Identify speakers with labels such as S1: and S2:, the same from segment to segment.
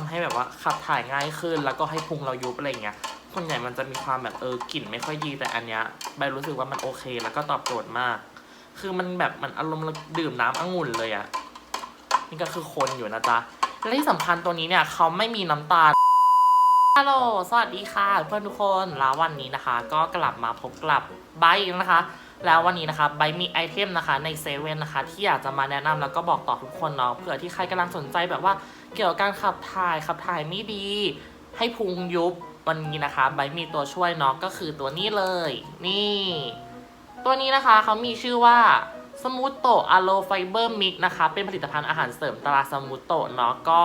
S1: ำให้แบบว่าขับถ่ายง่ายขึ้น แล้วก็ให้พุงเรายุบอะไรเงี้ยส่วนใหญ่มันจะมีความแบบเออกลิ่นไม่ค่อยดีแต่อันเนี้ยใบรู้สึกว่ามันโอเค แล้วก็ตอบโจทย์มาก คือมันแบบมันอารมณ์ดื่มน้ำองุ่นเลยอะนี่ก็คือคนอยู่นะจ๊ะและที่สำคัญตัวนี้เนี่ยเขาไม่มีน้ำตาลฮัลโหลสวัสดีค่ะ เพื่อนทุกคนแล้ววันนี้นะคะ ก็กลับมาพบกับไบค์นะคะ แล้ววันนี้นะคะไบมีไอเทมนะคะในเซเว่นนะคะที่อยากจะมาแนะนำแล้วก็บอกต่อทุกคนเนาะเผื่อที่ใครกำลังสนใจแบบว่าเกี่ยวกับการขับถ่ายขับถ่ายไม่ดี ให้พุงยุบวันนี้นะคะไบมีตัวช่วยเนาะก็คือตัวนี้เลย นี่ ตัวนี้นะคะเขามีชื่อว่าสมูทโตอะโลไฟเบอร์มิกนะคะเป็นผลิตภัณฑ์อาหารเสริมตราสมูทโตเนาะก็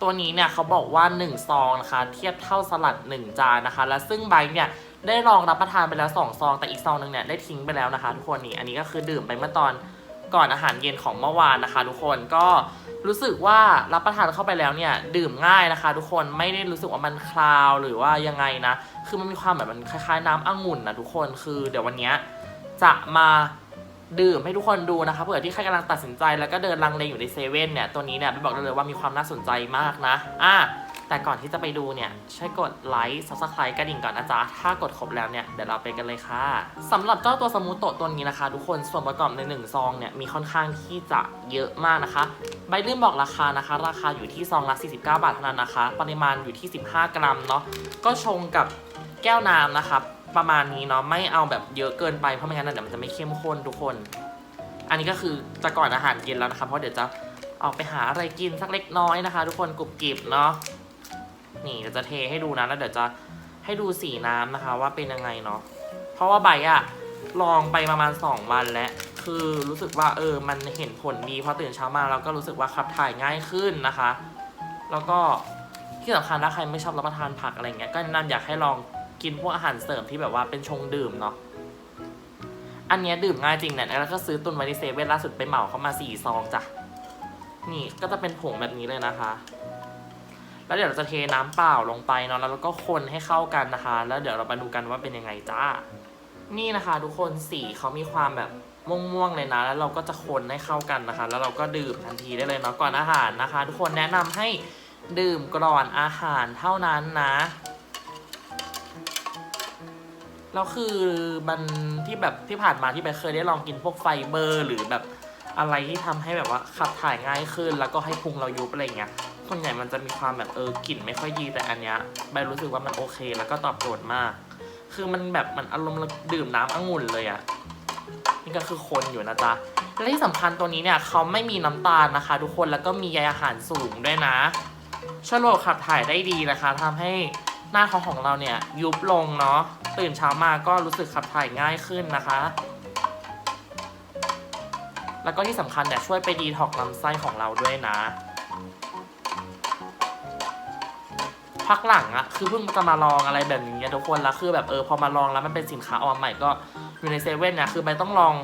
S1: ตัวนี้เนี่ยเขาบอกว่า1ซองนะคะเทียบเท่าสลัด 1 จานนะคะ และซึ่งใบเนี่ย ได้ลองรับประทานไปแล้ว2ซอง แต่อีกซองหนึงเนี่ยได้ทิ้งไปแล้วนะคะ ทุกคนนี่อันนี้ก็คือดื่มไปเมื่อตอนก่อนอาหารเย็นของเมื่อวานนะคะ ทุกคนก็รู้สึกว่ารับประทานเข้าไปแล้วเนี่ยดื่มง่ายนะคะ ทุกคนไม่ได้รู้สึกว่ามันคลาวหรือว่ายังไงนะ คือมันมีความแบบมันคล้ายๆ น้ำองุ่นนะทุกคนคือเดี๋ยววันนี้จะมาดื่มให้ทุกคนดูนะคะเผื่อที่ใครกำลังตัดสินใจแล้วก็เดินลังเลอยู่ในเซเว่นเนี่ยตัวนี้เนี่ยไปบอกได้เลยว่ามีความน่าสนใจมากนะอะ แต่ก่อนที่จะไปดูเนี่ยช่วยกดไลค์ subscribe กระดิ่งก่อนนะจ๊ะ ถ้ากดครบแล้วเนี่ยเดี๋ยวเราไปกันเลยค่ะสำหรับเจ้าตัวสมูทโตตัวนี้นะคะ ทุกคนส่วนประกอบในหนึ่งซองเนี่ยมีค่อนข้างที่จะเยอะมากนะคะ ใบลืมบอกราคานะคะ ราคาอยู่ที่ซองละ49 บาทเท่านั้นนะคะ ปริมาณอยู่ที่ 15 กรัมเนาะก็ชงกับแก้วน้ำนะครับประมาณนี้เนาะไม่เอาแบบเยอะเกินไปเพราะไม่งั้นเดี๋ยวมันจะไม่เข้มข้นทุกคน อันนี้ก็คือจะก่อนอาหารเย็นแล้วนะคะเพราะเดี๋ยวจะออกไปหาอะไรกินสักเล็กน้อยนะคะ ทุกคนกรุบกริบเนาะ นี่เดี๋ยวจะเทให้ดูนะแล้วเดี๋ยวจะให้ดูสีน้ำนะคะ ว่าเป็นยังไงเนาะเพราะว่าใบอะลองไปประมาณ 2 วันแล้ว คือรู้สึกว่าเออมันเห็นผลดีพอตื่นเช้ามาเราก็รู้สึกว่าขับถ่ายง่ายขึ้นนะคะ แล้วก็ที่สำคัญถ้าใครไม่ชอบรับประทานผักอะไรเงี้ยก็แนะนำอยากให้ลองกินพวกอาหารเสริมที่แบบว่าเป็นชงดื่มเนาะอันเนี้ยดื่มง่ายจริงเนี่ยแล้วก็ซื้อตุนไว้ในเซเว่นล่าสุดไปเหมาเข้ามาสี่ซองจ้ะนี่ก็จะเป็นผงแบบนี้เลยนะคะ แล้วเดี๋ยวเราจะเทน้ำเปล่าลงไปเนาะแล้วเราก็คนให้เข้ากันนะคะ แล้วเดี๋ยวเรามาดูกันว่าเป็นยังไงจ้า นี่นะคะทุกคนสีเขามีความแบบม่วงๆเลยนะ แล้วเราก็จะคนให้เข้ากันนะคะ แล้วเราก็ดื่มทันทีได้เลยเนาะก่อนอาหารนะคะ ทุกคนแนะนำให้ดื่มก่อนอาหารเท่านั้นนะแล้วคือมันที่แบบที่ผ่านมาที่ไปเคยได้ลองกินพวกไฟเบอร์ หรือแบบอะไรที่ทำให้แบบว่าขับถ่ายง่ายขึ้น แล้วก็ให้พุงเรายุบอะไรเงี้ย ส่วนใหญ่มันจะมีความแบบเออกลิ่นไม่ค่อยดีแต่อันเนี้ยใบรู้สึกว่ามันโอเคแล้วก็ตอบโจทย์มาก คือมันแบบมันอารมณ์ดื่มน้ำองุ่นเลยอะนี่ก็คือคนอยู่นะจ๊ะและที่สำคัญตัวนี้เนี่ยเขาไม่มีน้ำตาลนะคะ ทุกคนแล้วก็มีใยอาหารสูงด้วยนะช่วยระบบขับถ่ายได้ดีนะคะทำให้หน้าท้องของเราเนี่ยยุบลงเนาะตื่นเช้ามาก็รู้สึกขับถ่ายง่ายขึ้นนะคะ แล้วก็ที่สำคัญเนี่ยช่วยไปดีท็อกลำไส้ของเราด้วยนะ พักหลังอะคือเพิ่งจะมาลองอะไรแบบนี้ทุกคนแล้วคือแบบเออพอมาลองแล้วมันเป็นสินค้าออกมาใหม่ก็อยู่ในเซเว่นเนี่ยคือใบต้องลอง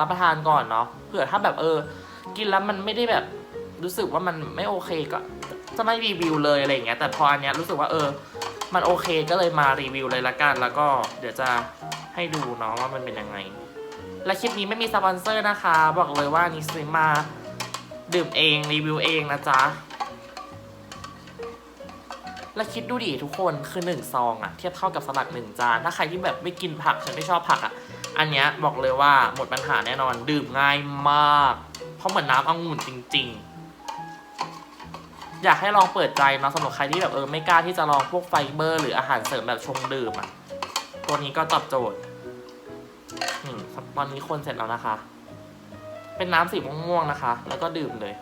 S1: รับประทานก่อนเนาะเผื่อถ้าแบบเออ กินแล้วมันไม่ได้แบบรู้สึกว่ามันไม่โอเคก็จะไม่รีวิวเลยอะไรอย่างเงี้ยแต่พออันเนี้ยรู้สึกว่าเออ มันโอเคก็เลยมารีวิวเลยละกัน แล้วก็เดี๋ยวจะให้ดูเนาะว่ามันเป็นยังไง และคลิปนี้ไม่มีสปอนเซอร์นะคะ บอกเลยว่านี่ซื้อมาดื่มเองรีวิวเองนะจ๊ะ และคิดดูดิทุกคนคือหนึ่งซองอะเทียบเท่ากับสลัดหนึ่งจาน ถ้าใครที่แบบไม่กินผักฉันไม่ชอบผักอะอันเนี้ยบอกเลยว่าหมดปัญหาแน่นอนดื่มง่ายมาก เพราะเหมือนน้ำองุ่นจริง ๆ อยากให้ลองเปิดใจเนาะสำหรับใครที่แบบเออไม่กล้าที่จะลองพวกไฟเบอร์ หรืออาหารเสริมแบบชงดื่มอะตัวนี้ก็ตอบโจทย์ตอนนี้คนเสร็จแล้วนะคะ เป็นน้ำสีม่วงๆนะคะ แล้วก็ดื่มเลย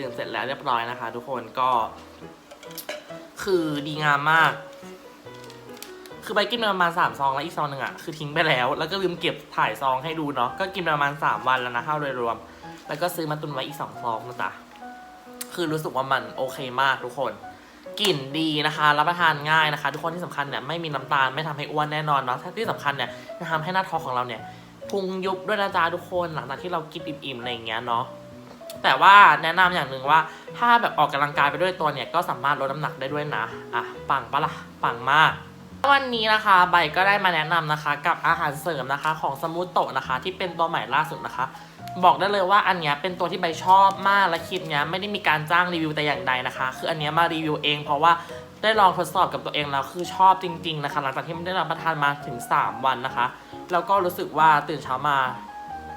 S1: ดื่มเสร็จแล้วเรียบร้อยนะคะ ทุกคนก็ คือดีงามมาก คือไปกินไปประมาณสามซองแล้วอีกซองหนึ่งอะคือทิ้งไปแล้ว แล้วก็ลืมเก็บถ่ายซองให้ดูเนาะก็กินปประมาณสามวันแล้วนะถ้าโดยรวม แล้วก็ซื้อมาตุนไว้อีกสองซองนะจ๊ะคือรู้สึกว่ามันโอเคมากทุกคนกลิ่นดีนะคะรับประทานง่ายนะคะ ทุกคนที่สำคัญเนี่ยไม่มีน้ำตาลไม่ทำให้อ้วนแน่นอนเนาะที่สำคัญเนี่ยจะทำให้หน้าท้องของเราเนี่ยพุงยุบด้วยนะจ๊ะทุกคนหลังจากที่เรากินอิ่มๆอะไรอย่างเงี้ยเนาะ แต่ว่าแนะนำอย่างหนึ่งว่า ถ้าแบบออกกำลังกายไปด้วยตัวเนี่ย ก็สามารถลดน้ำหนักได้ด้วยนะอะปังปะละ่ะปังมากวันนี้นะคะใบก็ได้มาแนะนำนะคะ กับอาหารเสริมนะคะของสมูทโตนะคะ ที่เป็นตัวใหม่ล่าสุดนะคะ บอกได้เลยว่าอันนี้เป็นตัวที่ใบชอบมากและคลิปเนี้ยไม่ได้มีการจ้างรีวิวแต่อย่างใดนะคะ คืออันนี้มารีวิวเอง เพราะว่าได้ลองทดสอบกับตัวเองแล้วคือชอบจริง ๆ นะคะหลังจากที่ไม่ได้รับประทานมาถึง 3 วันนะคะ แล้วก็รู้สึกว่าตื่นเช้ามา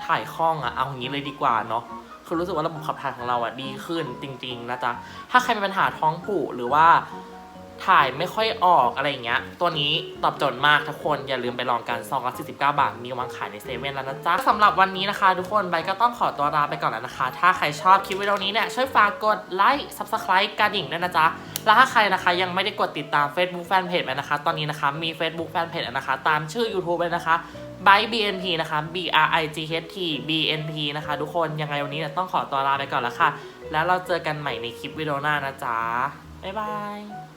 S1: ถ่ายคล่องอะเอาอย่างนี้เลยดีกว่าเนาะ คือรู้สึกว่าระบบขับถ่ายของเราอะดีขึ้นจริง ๆ นะจ๊ะ ถ้าใครมีปัญหาท้องผูกหรือว่า ถ่ายไม่ค่อยออกอะไรอย่างเงี้ย ตัวนี้ตอบโจทย์มากทุกคน อย่าลืมไปลองกันซองละ49 บาท มีวางขายในเซเว่นแล้วนะจ๊ะสำหรับวันนี้นะคะ ทุกคนใบก็ต้องขอตัวลาไปก่อนแล้วนะคะ ถ้าใครชอบคลิปวิดีโอนี้เนี่ย ช่วยฝากกดไลค์ subscribe กระดิ่งด้วยนะจ๊ะ แล้วถ้าใครนะคะยังไม่ได้กดติดตาม Facebook Fanpage เลยนะคะ ตอนนี้นะคะมี Facebook Fanpage นะคะ ตามชื่อ YouTube เลยนะคะ by BNP นะคะ B R I G H T BNP นะคะ ทุกคน ยังไงวันนี้เนี่ยต้องขอตัวลาไปก่อนแล้วค่ะ แล้วเราเจอกันใหม่ในคลิปวิดีโอหน้านะจ๊ะบ๊ายบาย